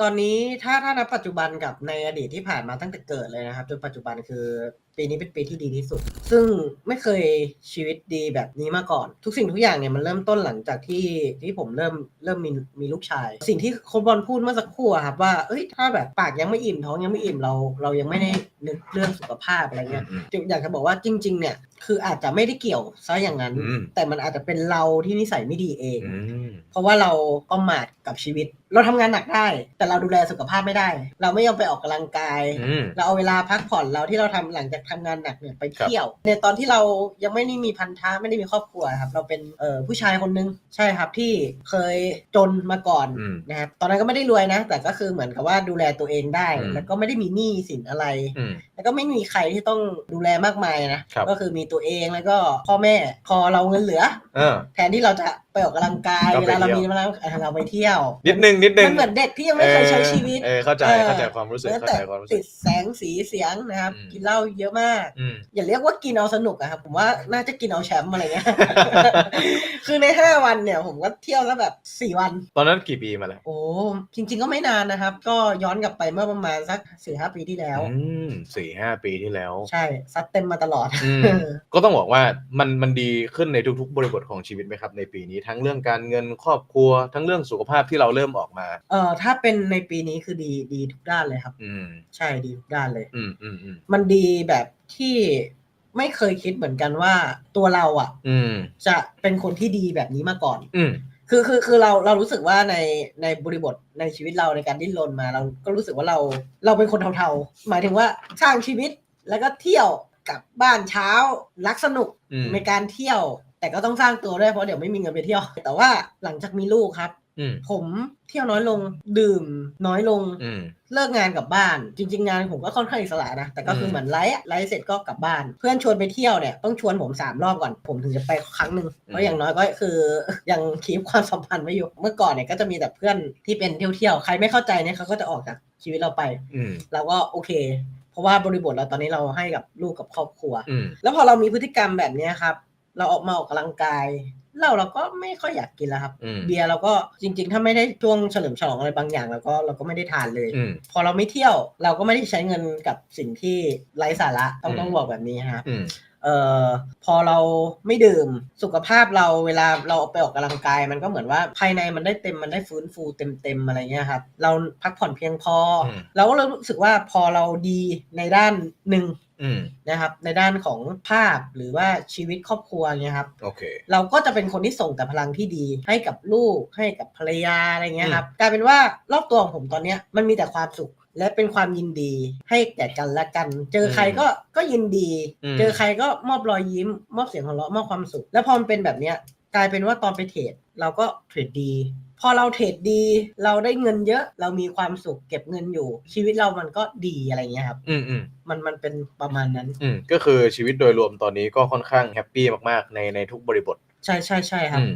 ตอนนี้ถ้าถ้านับปัจจุบันกับในอดีตที่ผ่านมาตั้งแต่เกิดเลยนะครับจนปัจจุบันคือปีนี้เป็นปีที่ดีที่สุด ซึ่งไม่เคยชีวิตดีแบบนี้มาก่อน ทุกสิ่งทุกอย่างเนี่ยมันเริ่มต้นหลังจากที่ที่ผมเริ่มเริ่มมีมีลูกชาย สิ่งที่โคนบอลพูดเมื่อสักครู่อะครับว่าเอ้ยถ้าแบบปากยังไม่อิ่มท้องยังไม่อิ่มเรา เรายังไม่ได้นึกเรื่องสุขภาพอะไรเงี้ยอืมอยากจะบอกว่าจริง ๆ เนี่ยคืออาจจะไม่ได้เกี่ยวซะอย่างนั้นอืมแต่มันอาจจะเป็นเราที่นิสัยไม่ดีเองอืมเพราะว่าเราประมาทกับชีวิต เราทำงานหนักได้ แต่เราดูแลสุขภาพไม่ได้ เราไม่ยอมไปออกกำลังกายอืมเราเอาเวลาพักผ่อนเราที่เราทำหลังจากทำงานหนักเนี่ยไปเที่ยว ในตอนที่เรายังไม่ได้มีพันธะไม่ได้มีครอบครัวครับ เราเป็นเอ่อผู้ชายคนนึงใช่ครับที่เคยจนมาก่อนอืมนะครับตอนนั้นก็ไม่ได้รวยนะ แต่ก็คือเหมือนกับว่าดูแลตัวเองได้อืมแล้วก็ไม่ได้มีหนี้สินอะไรอืมแล้วก็ไม่มีใครที่ต้องดูแลมากมายนะครับก็คือมีตัวเองแล้วก็พ่อแม่พอเราเงินเหลือเออแทนที่เราจะไปออกกำลังกายก็เวไปลาเราเที่มียวเวลาเราไปเที่ยวนิดนึงนิดนึงมันเหมือนเด็กที่ยังไม่เคยใช้ชีวิต เออเข้าใจเออเข้าใจความรู้สึกแล้วเข้าแต่ใจความรู้สึติกดแสงสีเสียงนะครับอืมกินเหล้าเยอะมากอืมอย่าเรียกว่ากินเอาสนุกอะครับผมว่าน่าจะกินเอาแชมป์อะไรเงี้ยคือในห้าวันเนี่ย ผมก็เที่ยวแล้วแบบสี่วัน ตอนนั้นกี่ปีมาแล้วโอ้จริง ๆก็ไม่นานนะครับ ก็ย้อนกลับไปเมื่อประมาณสักสี่ห้าปีที่แล้วอืมสี่ห้าปีที่แล้ว ใช่ซัดเต็มมาตลอดอืมก็ต้องบอกว่ามันมันดีขึ้นในทุกๆ บริบทของชีวิตไหมครับ ในปีนี้ทั้งเรื่องการเงินครอบครัวทั้งเรื่องสุขภาพที่เราเริ่มออกมาเอ่อถ้าเป็นในปีนี้คือดีดีทุกด้านเลยครับ อืม ใช่ดีทุกด้านเลย อืมอืมอืมมันดีแบบที่ไม่เคยคิดเหมือนกันว่าตัวเราอะ อืมจะเป็นคนที่ดีแบบนี้มาก่อน อืม คือคือคือเราเรารู้สึกว่าในในบริบทในชีวิตเราในการดิ้นรนมา เราก็รู้สึกว่าเราเราเป็นคนเทาๆ หมายถึงว่าสร้างชีวิตแล้วก็เที่ยวกลับบ้านเช้ารักสนุกอืม ในการเที่ยว แต่ก็ต้องสร้างตัวด้วยเพราะเดี๋ยวไม่มีเงินไปเที่ยว แต่ว่าหลังจากมีลูกครับอืม ผมเที่ยวน้อยลงดื่มน้อยลงอืมเลิกงานกลับบ้าน จริง ๆ งานผมก็ค่อนข้างอิสระนะแต่ก็คือมเหมือนไลฟ์อะไลฟ์เสร็จก็กลับบ้าน เพื่อนชวนไปเที่ยวเนี่ยต้องชวนผมสามรอบก่อนผมถึงจะไปครั้งหนึ่งเพราะอย่างน้อยก็คือยังคีบความสัมพันธ์ไว้อยู่เมื่อก่อนเนี่ยก็จะมีแต่เพื่อนที่เป็นเที่ยวๆใครไม่เข้าใจเนี่ยเขาก็จะออกจากชีวิตเราไปอืมเราก็โอเคเพราะว่าบริบทเราตอนนี้เราให้กับลูกกับครอบครัวอืมแล้วพอเรามีพฤติกรรมแบบเนี้ยครับ เราออกมาออกกำลังกาย เหล้าเราก็ไม่ค่อยอยากกินแล้วครับ อืม เบียร์เราก็จริง ๆ ถ้าไม่ได้ช่วงเฉลิมฉลองอะไรบางอย่างเราก็เราก็ไม่ได้ทานเลย อืม พอเราไม่เที่ยวเราก็ไม่ได้ใช้เงินกับสิ่งที่ไร้สาระต้องอืม ต้องบอกแบบนี้ครับ อืม เอ่อพอเราไม่ดื่มสุขภาพเราเวลาเราไปออกกำลังกาย มันก็เหมือนว่าภายในมันได้เต็มมันได้ฟื้นฟูเต็มเต็มๆอะไรเงี้ยครับ เราพักผ่อนเพียงพออม เราก็เลยรู้สึกว่าพอเราดีในด้านหนึ่งอืมนะครับ ในด้านของภาพหรือว่าชีวิตครอบครัวเงี้ยครับ โอเค เราก็จะเป็นคนที่ส่งแต่พลังที่ดี ให้กับลูกให้กับภรรยาอะไรเงี้ยครับกลายเป็นว่ารอบตัวของผมตอนเนี้ยมันมีแต่ความสุขและเป็นความยินดีให้แก่กันและกัน เจอใครก็ก็ยินดีอืมเจอใครก็มอบรอยยิ้ม มอบเสียงหัวเราะมอบความสุข แล้วพอมันเป็นแบบเนี้ยกลายเป็นว่าตอนไปเทรดเราก็เทรดดีพ อเราเทรดดี เราได้เงินเยอะ เรามีความสุขเก็บเงินอยู่ ชีวิตเรามันก็ดีอะไรเงี้ยครับ อืมอืมมันมันเป็นประมาณนั้น อืมก็คือชีวิตโดยรวมตอนนี้ก็ค่อนข้างแฮปปี้มากๆในในทุกบริบท ใช่ใช่ใช่ครับ อืม